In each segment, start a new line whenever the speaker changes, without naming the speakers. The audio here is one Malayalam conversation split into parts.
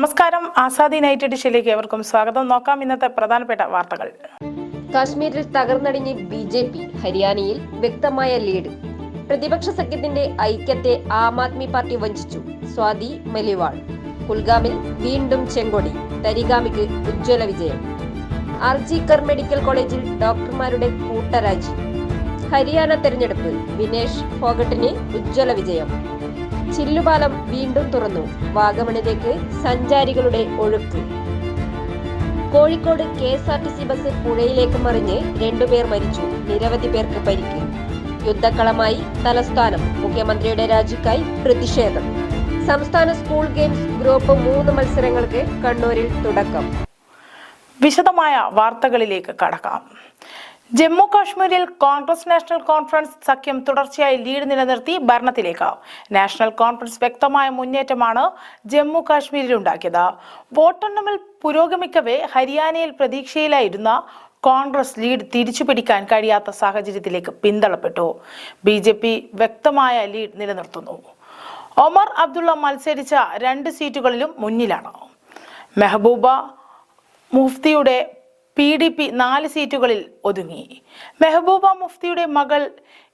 നമസ്കാരം. ആസാദി നൈറ്റ് എഡിഷനിലേക്ക് ഏവർക്കും സ്വാഗതം. നോക്കാം ഇന്നത്തെ പ്രധാനപ്പെട്ട വാർത്തകൾ.
കാശ്മീരിൽ തകർന്നടിഞ്ഞ് ബി ജെ പി ഹരിയാനയിൽ വ്യക്തമായ ലീഡ്. പ്രതിപക്ഷ സഖ്യത്തിന്റെ ഐക്യത്തെ ആം ആദ്മി പാർട്ടി വഞ്ചിച്ചു. സ്വാതി മലിവാൾ. കുൽഗാമിൽ വീണ്ടും ചെങ്കൊടി. തരിഗാമിക്ക് ഉജ്ജ്വല വിജയം. ആർ ജി കർ മെഡിക്കൽ കോളേജിൽ ഡോക്ടർമാരുടെ കൂട്ടരാജി. ഹരിയാന തെരഞ്ഞെടുപ്പ്. വിനേഷ് ഫോഗട്ടിന് ഉജ്ജ്വല വിജയം. ചില്ലുപാലം വീണ്ടും തുറന്നു. വാഗമണിലേക്ക് സഞ്ചാരികളുടെ ഒഴുക്ക്. Kozhikode K S R T C bus പുഴയിലേക്ക് മറിഞ്ഞ് രണ്ടുപേർ മരിച്ചു. നിരവധി പേർക്ക് പരിക്ക്. യുദ്ധക്കളമായി തലസ്ഥാനം. മുഖ്യമന്ത്രിയുടെ രാജിക്കായി പ്രതിഷേധം. സംസ്ഥാന സ്കൂൾ ഗെയിംസ് ഗ്രൂപ്പ് മൂന്ന് മത്സരങ്ങൾക്ക് കണ്ണൂരിൽ തുടക്കം.
വിശദമായ വാർത്തകളിലേക്ക് കടക്കാം. ജമ്മു കാശ്മീരിൽ കോൺഗ്രസ് നാഷണൽ കോൺഫറൻസ് സഖ്യം തുടർച്ചയായി ലീഡ് നിലനിർത്തി ഭരണത്തിലേക്ക്. നാഷണൽ കോൺഫറൻസ് വ്യക്തമായ മുന്നേറ്റമാണ് ജമ്മു കാശ്മീരിൽ ഉണ്ടാക്കിയത് വോട്ടെണ്ണമിൽ പുരോഗമിക്കവേ ഹരിയാനയിൽ പ്രതീക്ഷയിലായിരുന്ന കോൺഗ്രസ് ലീഡ് തിരിച്ചു പിടിക്കാൻ കഴിയാത്ത സാഹചര്യത്തിലേക്ക് പിന്തള്ളപ്പെട്ടു. ബി ജെ പി വ്യക്തമായ ലീഡ് നിലനിർത്തുന്നു. ഒമർ അബ്ദുള്ള മത്സരിച്ച രണ്ട് സീറ്റുകളിലും മുന്നിലാണ്. മെഹബൂബ മുഫ്തിയുടെ പി ഡി പി നാല് സീറ്റുകളിൽ ഒതുങ്ങി. മെഹബൂബ മുഫ്തിയുടെ മകൾ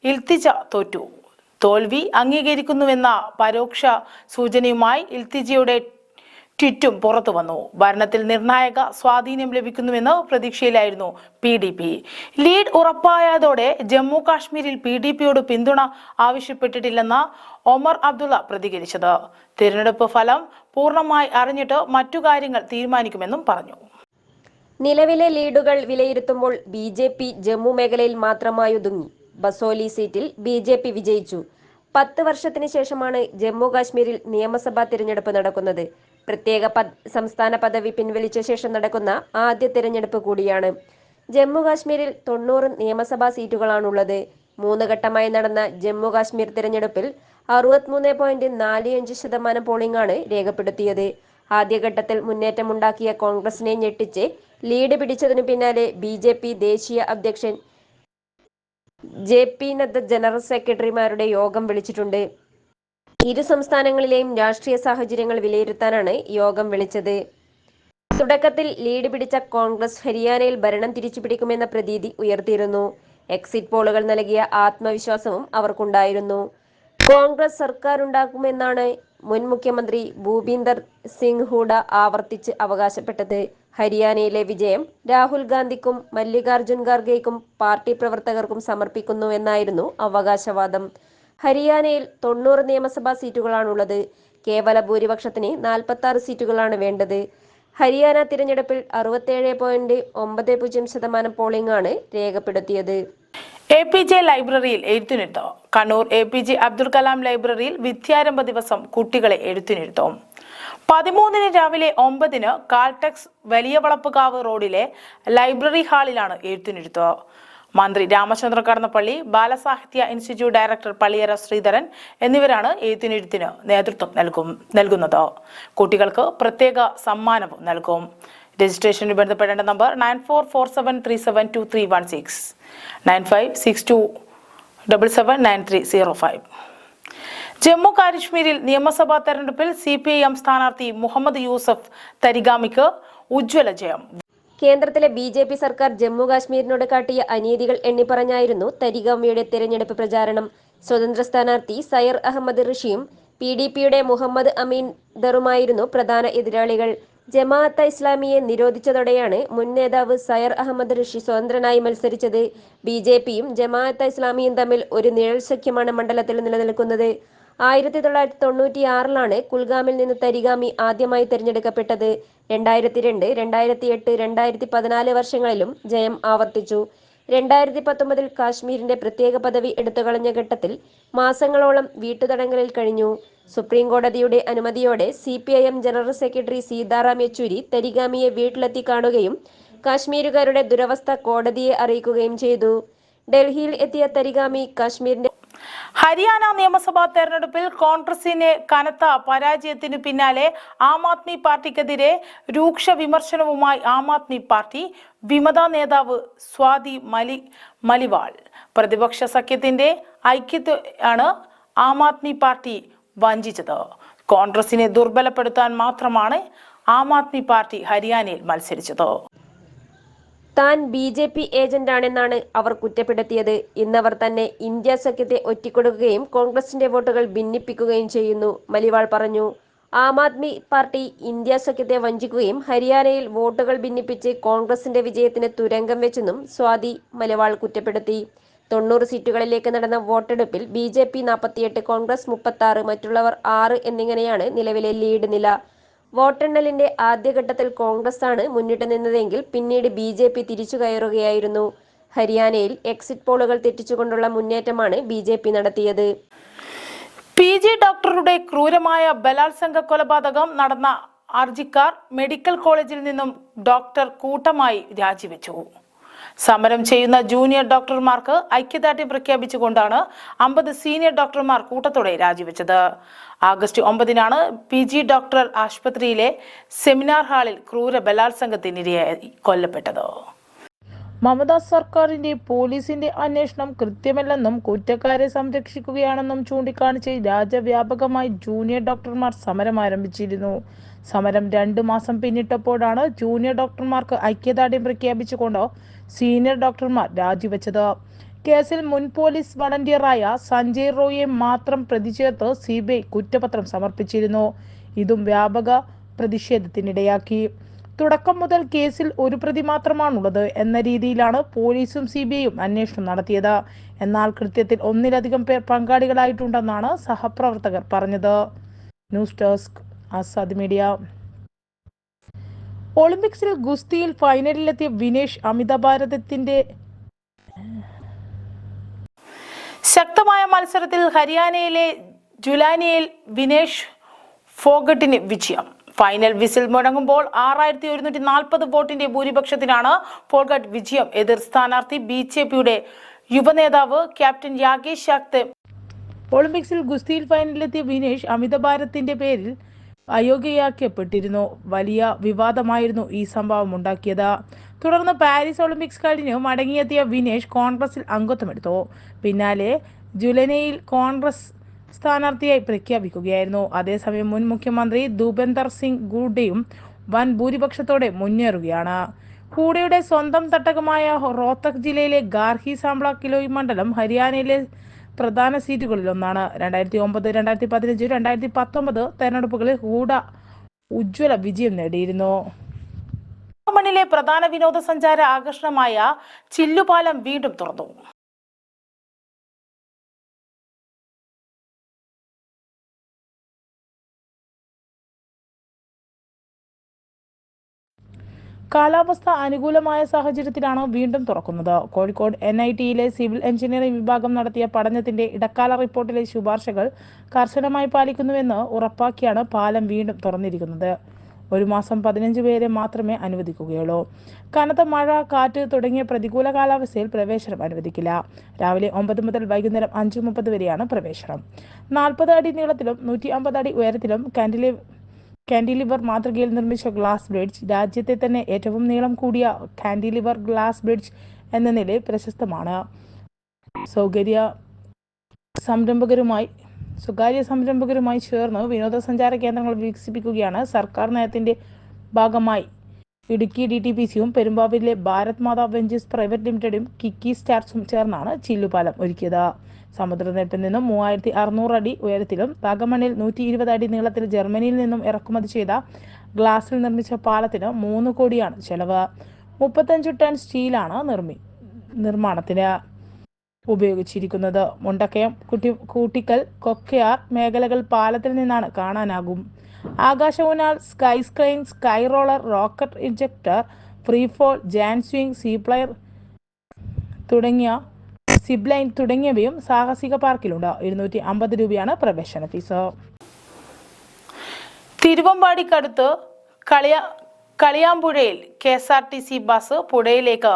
ഇൽത്തിജ തോറ്റു. തോൽവി അംഗീകരിക്കുന്നുവെന്ന പരോക്ഷ സൂചനയുമായി ഇൽത്തിജയുടെ ട്വിറ്റും പുറത്തു വന്നു. ഭരണത്തിൽ നിർണായക സ്വാധീനം ലഭിക്കുന്നുവെന്ന് പ്രതീക്ഷയിലായിരുന്നു പി ഡി പി. ലീഡ് ഉറപ്പായതോടെ ജമ്മു കാശ്മീരിൽ പി ഡി പിയോട് പിന്തുണ ആവശ്യപ്പെട്ടിട്ടില്ലെന്ന് ഒമർ അബ്ദുള്ള പ്രതികരിച്ചത്. തിരഞ്ഞെടുപ്പ് ഫലം പൂർണമായി അറിഞ്ഞിട്ട് മറ്റു കാര്യങ്ങൾ തീരുമാനിക്കുമെന്നും പറഞ്ഞു.
നിലവിലെ ലീഡുകൾ വിലയിരുത്തുമ്പോൾ ബി ജെ പി ജമ്മു മേഖലയിൽ മാത്രമായി ഒതുങ്ങി. ബസോലി സീറ്റിൽ ബി ജെ പി വിജയിച്ചു. പത്ത് വർഷത്തിന് ശേഷമാണ് ജമ്മു കാശ്മീരിൽ നിയമസഭാ തിരഞ്ഞെടുപ്പ് നടക്കുന്നത്. പ്രത്യേക സംസ്ഥാന പദവി പിൻവലിച്ച ശേഷം നടക്കുന്ന ആദ്യ തിരഞ്ഞെടുപ്പ് കൂടിയാണ്. ജമ്മു കാശ്മീരിൽ തൊണ്ണൂറ് നിയമസഭാ സീറ്റുകളാണുള്ളത്. മൂന്ന് ഘട്ടമായി നടന്ന ജമ്മു കാശ്മീർ തിരഞ്ഞെടുപ്പിൽ അറുപത്തിമൂന്ന് പോയിന്റ് നാല് അഞ്ച് ശതമാനം പോളിംഗാണ് രേഖപ്പെടുത്തിയത്. ആദ്യഘട്ടത്തിൽ മുന്നേറ്റമുണ്ടാക്കിയ കോൺഗ്രസിനെ ഞെട്ടിച്ച് ലീഡ് പിടിച്ചതിനു പിന്നാലെ ബി ജെ പി ദേശീയ അധ്യക്ഷൻ ജെ പി നദ്ദ ജനറൽ സെക്രട്ടറിമാരുടെ യോഗം വിളിച്ചിട്ടുണ്ട്. ഇരു സംസ്ഥാനങ്ങളിലെയും രാഷ്ട്രീയ സാഹചര്യങ്ങൾ വിലയിരുത്താനാണ് യോഗം വിളിച്ചത്. തുടക്കത്തിൽ ലീഡ് പിടിച്ച കോൺഗ്രസ് ഹരിയാനയിൽ ഭരണം തിരിച്ചുപിടിക്കുമെന്ന പ്രതീതി ഉയർത്തിയിരുന്നു. എക്സിറ്റ് പോളുകൾ നൽകിയ ആത്മവിശ്വാസവും അവർക്കുണ്ടായിരുന്നു. കോൺഗ്രസ് സർക്കാർ ഉണ്ടാക്കുമെന്നാണ് മുൻ മുഖ്യമന്ത്രി ഭൂപീന്ദർ സിംഗ് ഹൂഡ ആവർത്തിച്ച് അവകാശപ്പെട്ടത്. ഹരിയാനയിലെ വിജയം രാഹുൽ ഗാന്ധിക്കും മല്ലികാർജുൻ ഖാർഗെയ്ക്കും പാർട്ടി പ്രവർത്തകർക്കും സമർപ്പിക്കുന്നുവെന്നായിരുന്നു അവകാശവാദം. ഹരിയാനയിൽ തൊണ്ണൂറ് നിയമസഭാ സീറ്റുകളാണുള്ളത്. കേവല ഭൂരിപക്ഷത്തിന് നാൽപ്പത്തി ആറ് സീറ്റുകളാണ് വേണ്ടത്. ഹരിയാന തിരഞ്ഞെടുപ്പിൽ അറുപത്തേഴ് പോയിന്റ് ഒമ്പത് പൂജ്യം ശതമാനം പോളിംഗ് ആണ് രേഖപ്പെടുത്തിയത്.
എ പി ജെ ലൈബ്രറിയിൽ എഴുത്തിനിരുത്തോ. Kannur A P J Abdul Kalam ലൈബ്രറിയിൽ വിദ്യാരംഭ ദിവസം കുട്ടികളെ എഴുത്തിനിരുത്തും. പതിമൂന്നിന് രാവിലെ ഒമ്പതിന് കാൽടെക്സ് വലിയ വളപ്പുകാവ് റോഡിലെ ലൈബ്രറി ഹാളിലാണ് എഴുത്തിനിരുത്തുക മന്ത്രി രാമചന്ദ്ര കടന്നപ്പള്ളി ബാലസാഹിത്യ ഇൻസ്റ്റിറ്റ്യൂട്ട് ഡയറക്ടർ പള്ളിയറ ശ്രീധരൻ എന്നിവരാണ് എഴുത്തിനെഴുത്തിന് നേതൃത്വം നൽകും നൽകുന്നത്. കുട്ടികൾക്ക് പ്രത്യേക സമ്മാനവും നൽകും. രജിസ്ട്രേഷന് ബന്ധപ്പെടേണ്ട number nine four four seven three seven two three one six. Nine five six two double seven nine three zero five. Jammu കാശ്മീരിൽ നിയമസഭാ തെരഞ്ഞെടുപ്പിൽ സി പി ഐ എം സ്ഥാനാർത്ഥി മുഹമ്മദ് യൂസഫ് തരിഗാമിക്ക് ഉജ്ജ്വല ജയം.
കേന്ദ്രത്തിലെ ബി ജെ പി സർക്കാർ ജമ്മു കാശ്മീരിനോട് കാട്ടിയ അനീതികൾ എണ്ണിപ്പറഞ്ഞായിരുന്നു തരിഗാമിയുടെ തെരഞ്ഞെടുപ്പ് പ്രചാരണം. സ്വതന്ത്ര സ്ഥാനാർത്ഥി സയർ അഹമ്മദ് ഋഷിയും പി ഡി പിയുടെ മുഹമ്മദ് അമീൻ ദറുമായിരുന്നു പ്രധാന എതിരാളികൾ. ജമാഅത്ത ഇസ്ലാമിയെ നിരോധിച്ചതോടെയാണ് മുൻ നേതാവ് സയർ അഹമ്മദ് ഋഷി സ്വതന്ത്രനായി മത്സരിച്ചത്. ബി ജെ പിയും ജമാഅത്ത ഇസ്ലാമിയും തമ്മിൽ ഒരു നിഴൽ സഖ്യമാണ് മണ്ഡലത്തിൽ നിലനിൽക്കുന്നത്. ആയിരത്തി തൊള്ളായിരത്തി തൊണ്ണൂറ്റി ആറിലാണ് കുൽഗാമിൽ നിന്ന് തരിഗാമി ആദ്യമായി തിരഞ്ഞെടുക്കപ്പെട്ടത്. രണ്ടായിരത്തി രണ്ട് രണ്ടായിരത്തി എട്ട് രണ്ടായിരത്തി പതിനാല് വർഷങ്ങളിലും ജയം ആവർത്തിച്ചു. രണ്ടായിരത്തി പത്തൊമ്പതിൽ കാശ്മീരിന്റെ പ്രത്യേക പദവി എടുത്തുകളഞ്ഞ ഘട്ടത്തിൽ മാസങ്ങളോളം വീട്ടുതടങ്കലിൽ കഴിഞ്ഞു. സുപ്രീം കോടതിയുടെ അനുമതിയോടെ C P I M general secretary Sitaram Yechury തരിഗാമിയെ വീട്ടിലെത്തി കാണുകയും കാശ്മീരുകാരുടെ ദുരവസ്ഥ കോടതിയെ അറിയിക്കുകയും ചെയ്തു. ഡൽഹിയിൽ എത്തിയ തരിഗാമി കാശ്മീരിന്റെ
ഹരിയാന നിയമസഭാ തെരഞ്ഞെടുപ്പിൽ കോൺഗ്രസിന് കനത്ത പരാജയത്തിനു പിന്നാലെ ആം ആദ്മി പാർട്ടിക്കെതിരെ രൂക്ഷ വിമർശനവുമായി ആം ആദ്മി പാർട്ടി വിമത നേതാവ് സ്വാതി മലി മലിവാൾ. പ്രതിപക്ഷ സഖ്യത്തിന്റെ ഐക്യത്തെ ആണ് ആം ആദ്മി പാർട്ടി വഞ്ചിച്ചത്. കോൺഗ്രസിനെ ദുർബലപ്പെടുത്താൻ മാത്രമാണ് ആം ആദ്മി പാർട്ടി ഹരിയാനയിൽ മത്സരിച്ചത്.
താൻ ബി ജെ പി ഏജന്റാണെന്നാണ് അവർ കുറ്റപ്പെടുത്തിയത്. ഇന്നവർ തന്നെ ഇന്ത്യ സഖ്യത്തെ ഒറ്റിക്കൊടുക്കുകയും കോൺഗ്രസിന്റെ വോട്ടുകൾ ഭിന്നിപ്പിക്കുകയും ചെയ്യുന്നു മലിവാൾ പറഞ്ഞു. ആം ആദ്മി പാർട്ടി ഇന്ത്യ സഖ്യത്തെ വഞ്ചിക്കുകയും ഹരിയാനയിൽ വോട്ടുകൾ ഭിന്നിപ്പിച്ച് കോൺഗ്രസിന്റെ വിജയത്തിന് തുരങ്കം വെച്ചെന്നും സ്വാതി മലവാൾ കുറ്റപ്പെടുത്തി. തൊണ്ണൂറ് സീറ്റുകളിലേക്ക് നടന്ന വോട്ടെടുപ്പിൽ ബി ജെ പി നാൽപ്പത്തിയെട്ട് കോൺഗ്രസ് മുപ്പത്തി മറ്റുള്ളവർ ആറ് എന്നിങ്ങനെയാണ് നിലവിലെ ലീഡ് നില. വോട്ടെണ്ണലിന്റെ ആദ്യഘട്ടത്തിൽ കോൺഗ്രസ് ആണ് മുന്നിട്ട് നിന്നതെങ്കിൽ പിന്നീട് ബി ജെ പി തിരിച്ചു കയറുകയായിരുന്നു. ഹരിയാനയിൽ എക്സിറ്റ് പോളുകൾ തെറ്റിച്ചുകൊണ്ടുള്ള മുന്നേറ്റമാണ് ബി ജെ പി നടത്തിയത്.
പി ജി ഡോക്ടറുടെ ക്രൂരമായ ബലാത്സംഗ കൊലപാതകം നടന്ന അർജിക്കാർ മെഡിക്കൽ കോളേജിൽ നിന്നും ഡോക്ടർ കൂട്ടമായി രാജിവെച്ചു. സമരം ചെയ്യുന്ന ജൂനിയർ ഡോക്ടർമാർക്ക് ഐക്യദാർഢ്യം പ്രഖ്യാപിച്ചുകൊണ്ടാണ് അമ്പത് സീനിയർ ഡോക്ടർമാർ കൂട്ടത്തോടെ രാജിവെച്ചത്. ആഗസ്റ്റ് ഒമ്പതിനാണ് പി ജി ഡോക്ടർ ആശുപത്രിയിലെ സെമിനാർ ഹാളിൽ ക്രൂര ബലാത്സംഗത്തിനിരയായി കൊല്ലപ്പെട്ടത്. മമതാ സർക്കാരിന്റെ പോലീസിന്റെ അന്വേഷണം കൃത്യമല്ലെന്നും കുറ്റക്കാരെ സംരക്ഷിക്കുകയാണെന്നും ചൂണ്ടിക്കാണിച്ച് രാജ്യവ്യാപകമായി ജൂനിയർ ഡോക്ടർമാർ സമരം ആരംഭിച്ചിരുന്നു. സമരം രണ്ടു മാസം പിന്നിട്ടപ്പോഴാണ് ജൂനിയർ ഡോക്ടർമാർക്ക് ഐക്യദാർഢ്യം പ്രഖ്യാപിച്ചുകൊണ്ട് സീനിയർ ഡോക്ടർമാർ രാജിവെച്ചത്. കേസിൽ മുൻ പോലീസ് വളണ്ടിയറായ സഞ്ജയ് റോയിയെ മാത്രം പ്രതി ചേർത്ത് സി ബി ഐ കുറ്റപത്രം സമർപ്പിച്ചിരുന്നു. ഇതും വ്യാപക പ്രതിഷേധത്തിനിടയാക്കി. തുടക്കം മുതൽ കേസിൽ ഒരു പ്രതി മാത്രമാണുള്ളത് എന്ന രീതിയിലാണ് പോലീസും സി ബി ഐയും അന്വേഷണം നടത്തിയത്. എന്നാൽ കൃത്യത്തിൽ ഒന്നിലധികം പേർ പങ്കാളികളായിട്ടുണ്ടെന്നാണ് സഹപ്രവർത്തകർ പറഞ്ഞത്. News desk. ആസാദ് മീഡിയ. ഒളിമ്പിക്സിൽ ഗുസ്തിയിൽ ഫൈനലിലെത്തിയ വിനേഷ് അമിതഭാരതത്തിന്റെ ശക്തമായ മത്സരത്തിൽ ഹരിയാനയിലെ ജുലാനിയയിൽ വിനേഷ് ഫോഗട്ടിന് വിജയം. ഫൈനൽ വിസിൽ മുഴങ്ങുമ്പോൾ ആറായിരത്തി ഒരുന്നൂറ്റി നാൽപ്പത് വോട്ടിന്റെ ഭൂരിപക്ഷത്തിനാണ് ഫോഗട്ട് വിജയം. എതിർ സ്ഥാനാർത്ഥി ബി ജെ പിയുടെ യുവനേതാവ് ക്യാപ്റ്റൻ യാഗേഷ് ശാക്തെ. ഒളിമ്പിക്സിൽ ഗുസ്തിയിൽ ഫൈനലിലെത്തിയ വിനേഷ് അമിതഭാരത്തിന്റെ പേരിൽ അയോഗ്യയാക്കപ്പെട്ടിരുന്നു വലിയ വിവാദമായിരുന്നു ഈ സംഭവം ഉണ്ടാക്കിയത്. തുടർന്ന് പാരീസ് ഒളിമ്പിക്സ് കഴിഞ്ഞ് മടങ്ങിയെത്തിയ വിനേഷ് കോൺഗ്രസിൽ അംഗത്വമെടുത്തു. പിന്നാലെ ജുലനയിൽ കോൺഗ്രസ് സ്ഥാനാർത്ഥിയായി പ്രഖ്യാപിക്കുകയായിരുന്നു. അതേസമയം മുൻ മുഖ്യമന്ത്രി ദുപേന്ദർ സിംഗ് ഗൂഡയും വൻ ഭൂരിപക്ഷത്തോടെ മുന്നേറുകയാണ്. കൂടെയുടെ സ്വന്തം തട്ടകമായ റോത്തക് ജില്ലയിലെ ഗാർഹി സാംബ്ല കിലോയി മണ്ഡലം ഹരിയാനയിലെ പ്രധാന സീറ്റുകളിൽ ഒന്നാണ്. രണ്ടായിരത്തി ഒമ്പത് രണ്ടായിരത്തി പതിനഞ്ച് രണ്ടായിരത്തി പത്തൊമ്പത് തെരഞ്ഞെടുപ്പുകളിൽ ഹൂഡ ഉജ്ജ്വല വിജയം നേടിയിരുന്നു. മണ്ണിലെ പ്രധാന വിനോദസഞ്ചാര ആകർഷണമായ ചില്ലുപാലം വീണ്ടും തുറന്നു. കാലാവസ്ഥ അനുകൂലമായ സാഹചര്യത്തിലാണ് വീണ്ടും തുറക്കുന്നത്. കോഴിക്കോട് എൻ ഐ ടിയിലെ സിവിൽ എഞ്ചിനീയറിംഗ് വിഭാഗം നടത്തിയ പഠനത്തിന്റെ ഇടക്കാല റിപ്പോർട്ടിലെ ശുപാർശകൾ കർശനമായി പാലിക്കുന്നുവെന്ന് ഉറപ്പാക്കിയാണ് പാലം വീണ്ടും തുറന്നിരിക്കുന്നത്. ഒരു മാസം പതിനഞ്ച് പേരെ മാത്രമേ അനുവദിക്കുകയുള്ളൂ. കനത്ത മഴ കാറ്റ് തുടങ്ങിയ പ്രതികൂല കാലാവസ്ഥയിൽ പ്രവേശനം അനുവദിക്കില്ല. രാവിലെ ഒമ്പത് മുതൽ വൈകുന്നേരം അഞ്ച് മുപ്പത് വരെയാണ് പ്രവേശനം. നാൽപ്പത് അടി നീളത്തിലും നൂറ്റി അമ്പത് അടി ഉയരത്തിലും കാൻഡിലേ കാൻഡിലിവർ മാതൃകയിൽ നിർമ്മിച്ച ഗ്ലാസ് ബ്രിഡ്ജ് രാജ്യത്തെ തന്നെ ഏറ്റവും നീളം കൂടിയ കാൻഡിലിവർ ഗ്ലാസ് ബ്രിഡ്ജ് എന്ന നിലയിൽ പ്രശസ്തമാണ്. സൗകര്യ സംരംഭകരുമായി സ്വകാര്യ സംരംഭകരുമായി ചേർന്ന് വിനോദസഞ്ചാര കേന്ദ്രങ്ങൾ വികസിപ്പിക്കുകയാണ് സർക്കാർ നയത്തിന്റെ ഭാഗമായി. ഇടുക്കി ഡി ടി പി സിയും പെരുമ്പാവൂരിലെ ഭാരത് മാതാ വെഞ്ചേഴ്സ് പ്രൈവറ്റ് ലിമിറ്റഡും കിക്കി സ്റ്റാർസും ചേർന്നാണ് ചില്ലുപാലം ഒരുക്കിയത്. സമുദ്രനിരപ്പിൽ നിന്നും മൂവായിരത്തി അറുന്നൂറ് അടി ഉയരത്തിലും വാഗമണിൽ നൂറ്റി ഇരുപത് അടി നീളത്തിൽ ജർമ്മനിയിൽ നിന്നും ഇറക്കുമതി ചെയ്ത ഗ്ലാസിൽ നിർമ്മിച്ച പാലത്തിന് മൂന്ന് കോടിയാണ് ചെലവ്. മുപ്പത്തഞ്ച് ടൺ സ്റ്റീലാണ് നിർമ്മി നിർമ്മാണത്തിന് ഉപയോഗിച്ചിരിക്കുന്നത്. മുണ്ടക്കയം കുട്ടി കൂട്ടിക്കൽ കൊക്കയാർ മേഖലകൾ പാലത്തിൽ നിന്നാണ് കാണാനാകും. ആകാശഊനാൽ sky screen sky roller rocket ejector free fall giant swing zip flyer തുടങ്ങിയ സിബ്ലൈൻ തുടങ്ങിയവയും സാഹസിക പാർക്കിലുണ്ട്. ഇരുന്നൂറ്റി അമ്പത് രൂപയാണ് പ്രവേശന ഫീസ്. തിരുവമ്പാടിക്കടുത്ത് കളിയ കളിയാമ്പുഴയിൽ K S R T C bus പുഴയിലേക്ക്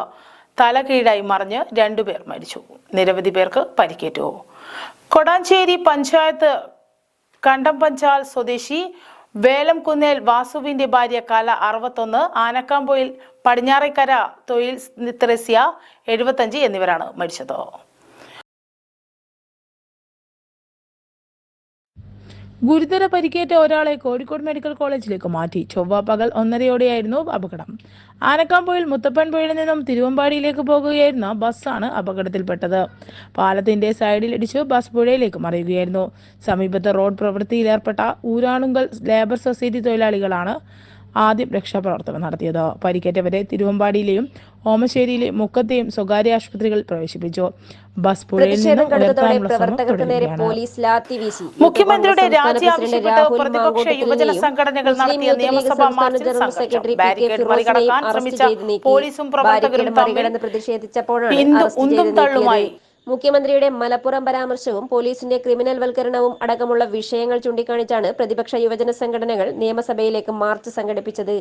തലകീഴായി മറിഞ്ഞ് രണ്ടുപേർ മരിച്ചു. നിരവധി പേർക്ക് പരിക്കേറ്റു. കൊടാഞ്ചേരി പഞ്ചായത്ത് കണ്ടംപഞ്ചാൽ സ്വദേശി വേലംകുന്നേൽ വാസുവിന്റെ ഭാര്യ കല അറുപത്തൊന്ന് ആനക്കാമ്പൊയിൽ പടിഞ്ഞാറേക്കര തൊഴിൽ നിത്രസ്യ എഴുപത്തഞ്ച് എന്നിവരാണ് മരിച്ചത്. ഗുരുതര പരിക്കേറ്റ ഒരാളെ കോഴിക്കോട് മെഡിക്കൽ കോളേജിലേക്ക് മാറ്റി. ചൊവ്വ പകൽ ഒന്നരയോടെയായിരുന്നു അപകടം. ആനക്കാമ്പൊയിൽ മുത്തപ്പൻപുഴയിൽ നിന്നും തിരുവമ്പാടിയിലേക്ക് പോകുകയായിരുന്ന ബസ്സാണ് അപകടത്തിൽപ്പെട്ടത്. പാലത്തിന്റെ സൈഡിൽ ഇടിച്ച് ബസ് പുഴയിലേക്ക് മറിയുകയായിരുന്നു. സമീപത്തെ റോഡ് പ്രവൃത്തിയിലേർപ്പെട്ട ഊരാണുങ്കൽ ലേബർ സൊസൈറ്റി തൊഴിലാളികളാണ് ആദ്യം രക്ഷാപ്രവർത്തനം നടത്തിയത്. പരിക്കേറ്റവരെ തിരുവമ്പാടിയിലെയും ഓമശ്ശേരിയിലെ മുക്കത്തെയും സ്വകാര്യ ആശുപത്രികളിൽ പ്രവേശിപ്പിച്ചു. ബസ് പുഴയിൽ നിന്ന് മുഖ്യമന്ത്രിയുടെ രാജി ആവശ്യപ്പെട്ട് പ്രതിപക്ഷ യുവജന സംഘടനകൾ നടത്തിയ നിയമസഭാ മാർച്ചിൽ
സെക്രട്ടറി
മറികടക്കാൻ ശ്രമിച്ച പോലീസും പ്രവർത്തകരും തമ്മിൽ ഉന്തും തള്ളുമായി
മുഖ്യമന്ത്രിയുടെ മലപ്പുറം പരാമർശവും പോലീസിന്റെ ക്രിമിനൽ വൽക്കരണവും അടക്കമുള്ള വിഷയങ്ങൾ ചൂണ്ടിക്കാണിച്ചാണ് പ്രതിപക്ഷ യുവജന സംഘടനകൾ നിയമസഭയിലേക്ക് മാർച്ച് സംഘടിപ്പിച്ചത്.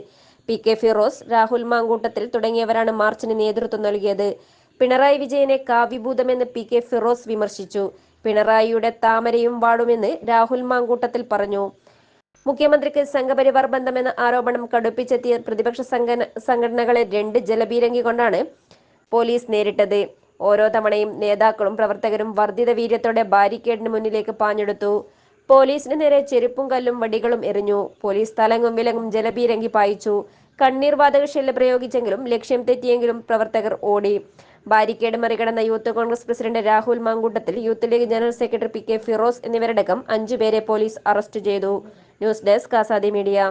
പി കെ ഫിറോസ് രാഹുൽ മാങ്കൂട്ടത്തിൽ തുടങ്ങിയവരാണ് മാർച്ചിന് നേതൃത്വം നൽകിയത്. പിണറായി വിജയനെ കാവ്യഭൂതമെന്ന് പി കെ ഫിറോസ് വിമർശിച്ചു. പിണറായിയുടെ താമരയും വാടുമെന്ന് രാഹുൽ മാങ്കൂട്ടത്തിൽ പറഞ്ഞു. മുഖ്യമന്ത്രിക്ക് സംഘപരിവാർ ബന്ധമെന്ന ആരോപണം കടുപ്പിച്ചെത്തിയ പ്രതിപക്ഷ സംഘടനകളെ രണ്ട് ജലപീരങ്കി കൊണ്ടാണ് പോലീസ് നേരിട്ടത്. ഓരോ തവണയും നേതാക്കളും പ്രവർത്തകരും വർദ്ധിത വീര്യത്തോടെ ബാരിക്കേഡിന് മുന്നിലേക്ക് പാഞ്ഞെടുത്തു. പോലീസിന് നേരെ ചെരുപ്പും കല്ലും വടികളും എറിഞ്ഞു. പോലീസ് തലങ്ങും വിലങ്ങും ജലപീരങ്കി പായിച്ചു. കണ്ണീർ വാതക ഷെല്ല് പ്രയോഗിച്ചെങ്കിലും ലക്ഷ്യം തെറ്റിയെങ്കിലും പ്രവർത്തകർ ഓടി. Barricade മറികടന്ന youth Congress president Rahul Mankoottathil youth league general secretary P K Firoz എന്നിവരടക്കം അഞ്ചുപേരെ പോലീസ് അറസ്റ്റ് ചെയ്തു. News desk Azadi media.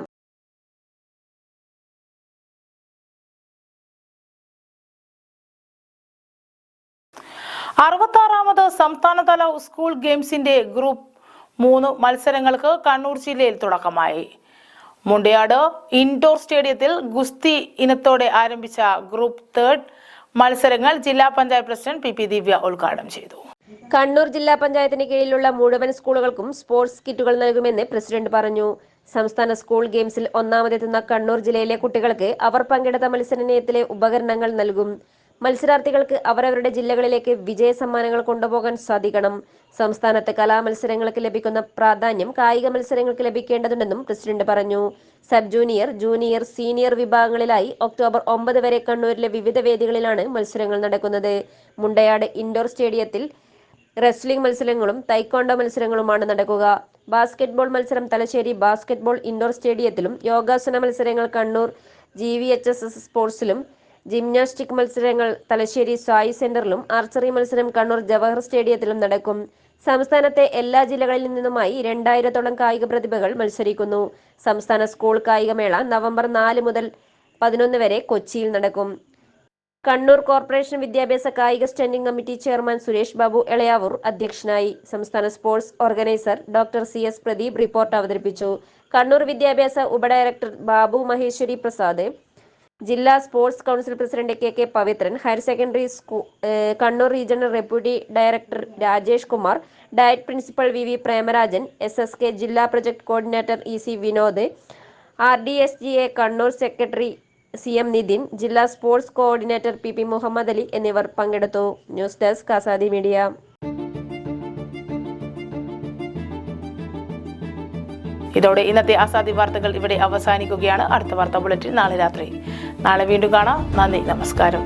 അറുപത്താറാമത് സംസ്ഥാനതല സ്കൂൾ ഗെയിംസിന്റെ ഗ്രൂപ്പ് മൂന്ന് മത്സരങ്ങൾക്ക് കണ്ണൂർ ജില്ലയിൽ തുടക്കമായി. മുണ്ടയാട് ഇൻഡോർ സ്റ്റേഡിയത്തിൽ ഗുസ്തി ഇനത്തോടെ ആരംഭിച്ച ഗ്രൂപ്പ് തേർഡ് മത്സരങ്ങൾ ജില്ലാ panchayat president P P Divya ഉദ്ഘാടനം ചെയ്തു.
കണ്ണൂർ ജില്ലാ പഞ്ചായത്തിന് കീഴിലുള്ള മുഴുവൻ സ്കൂളുകൾക്കും സ്പോർട്സ് കിറ്റുകൾ നൽകുമെന്ന് പ്രസിഡന്റ് പറഞ്ഞു. സംസ്ഥാന സ്കൂൾ ഗെയിംസിൽ ഒന്നാമതെത്തുന്ന കണ്ണൂർ ജില്ലയിലെ കുട്ടികൾക്ക് അവർ പങ്കെടുത്ത മത്സരനയത്തിലെ ഉപകരണങ്ങൾ നൽകും. മത്സരാർത്ഥികൾക്ക് അവരവരുടെ ജില്ലകളിലേക്ക് വിജയ സമ്മാനങ്ങൾ കൊണ്ടുപോകാൻ സാധിക്കണം. സംസ്ഥാനത്ത് കലാമത്സരങ്ങൾക്ക് ലഭിക്കുന്ന പ്രാധാന്യം കായിക മത്സരങ്ങൾക്ക് ലഭിക്കേണ്ടതുണ്ടെന്നും പ്രസിഡന്റ് പറഞ്ഞു. സബ് ജൂനിയർ ജൂനിയർ സീനിയർ വിഭാഗങ്ങളിലായി ഒക്ടോബർ ഒമ്പത് വരെ കണ്ണൂരിലെ വിവിധ വേദികളിലാണ് മത്സരങ്ങൾ നടക്കുന്നത്. മുണ്ടയാട് ഇൻഡോർ സ്റ്റേഡിയത്തിൽ റെസ്ലിംഗ് മത്സരങ്ങളും തൈക്കോണ്ടോ മത്സരങ്ങളുമാണ് നടക്കുക. ബാസ്കറ്റ്ബോൾ മത്സരം തലശ്ശേരി ബാസ്കറ്റ്ബോൾ ഇൻഡോർ സ്റ്റേഡിയത്തിലും യോഗാസന മത്സരങ്ങൾ Kannur G V H S S സ്പോർട്സിലും gymnastic മത്സരങ്ങൾ തലശ്ശേരി സായി സെന്ററിലും ആർച്ചറി മത്സരം കണ്ണൂർ ജവഹർ സ്റ്റേഡിയത്തിലും നടക്കും. സംസ്ഥാനത്തെ എല്ലാ ജില്ലകളിൽ നിന്നുമായി രണ്ടായിരത്തോളം കായിക പ്രതിഭകൾ മത്സരിക്കുന്നു. സംസ്ഥാന സ്കൂൾ കായികമേള നവംബർ നാല് മുതൽ പതിനൊന്ന് വരെ കൊച്ചിയിൽ നടക്കും. കണ്ണൂർ കോർപ്പറേഷൻ വിദ്യാഭ്യാസ കായിക standing committee chairman Suresh Babu Elayavoor അധ്യക്ഷനായി. സംസ്ഥാന sports organiser doctor C S Pradeep report അവതരിപ്പിച്ചു. കണ്ണൂർ വിദ്യാഭ്യാസ ഉപഡയറക്ടർ ബാബു മഹേശ്വരി പ്രസാദ് ജില്ലാ sports council president K K Pavithran higher secondary school Kannur regional deputy director Rajesh Kumar DIET principal V V Premarajan S S K ജില്ലാ project coordinator E C Vinod R D S G A Kannur secretary C M Nithin ജില്ലാ sports coordinator P P Muhammad Ali എന്നിവർ പങ്കെടുത്തു. News desk Azadi media.
ഇതോടെ ഇന്നത്തെ ആസാദി വാർത്തകൾ ഇവിടെ അവസാനിക്കുകയാണ്. അടുത്ത വാർത്താ ബുള്ളറ്റിൻ നാളെ രാത്രി. നാളെ വീണ്ടും കാണാം. നന്ദി നമസ്കാരം.